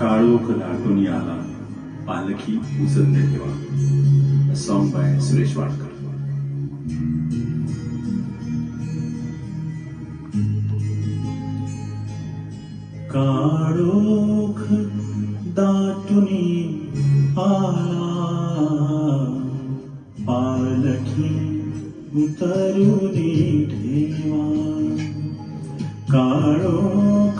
काळोख दाटून आला पालखी उचलले देवा सॉन्ग बाय सुरेश वाडकर काळोख दाटुनी आला पालखी उतरू ठेवा काळोख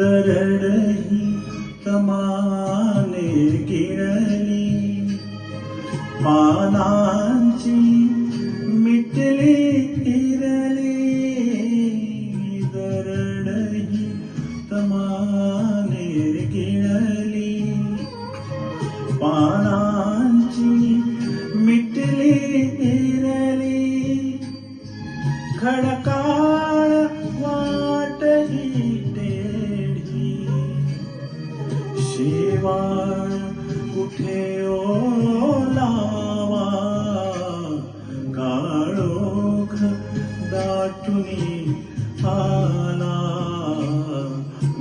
दरड़ी रही कमाने गिरली पानाची मिटली इरली दरडही तमाने गिरली पानाची मिट देवार उठेओ लावा काळोख दाट्टुनी आला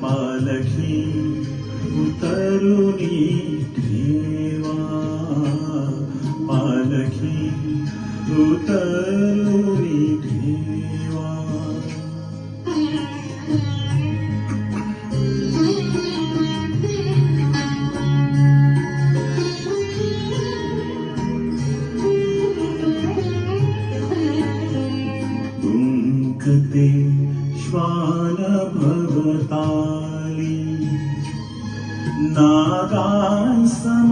मालखी उतरुनी देवा मालखी उतरुनी देवा श्वान भवताली नागान सम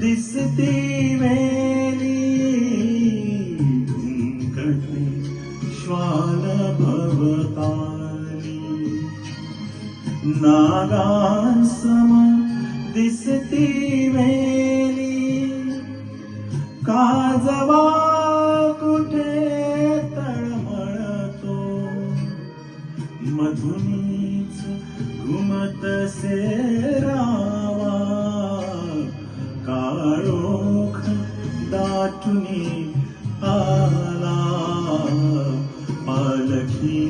दिस्ती वेली उंकते श्वान भवताली नागान सम दिस्ती वेली गुमत से रावा काळोख दाटुनी आला पालखी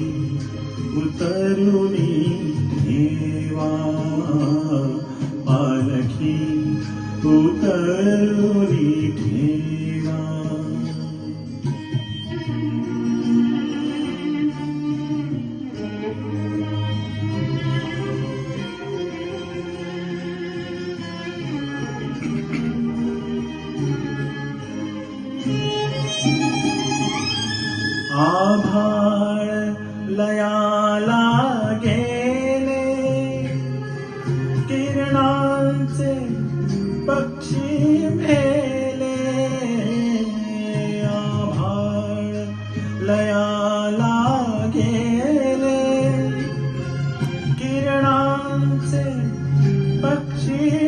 उतरुनी ठेवा पालखी उतरुनी ठेवा आभार लया किरण से पक्षी भेले आभार लया किरणां से पक्षी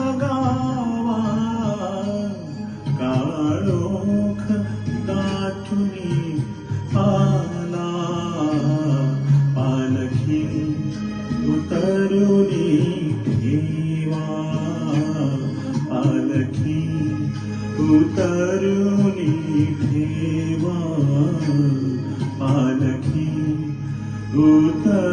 वा पली तरुणीठेवा पलखी गुत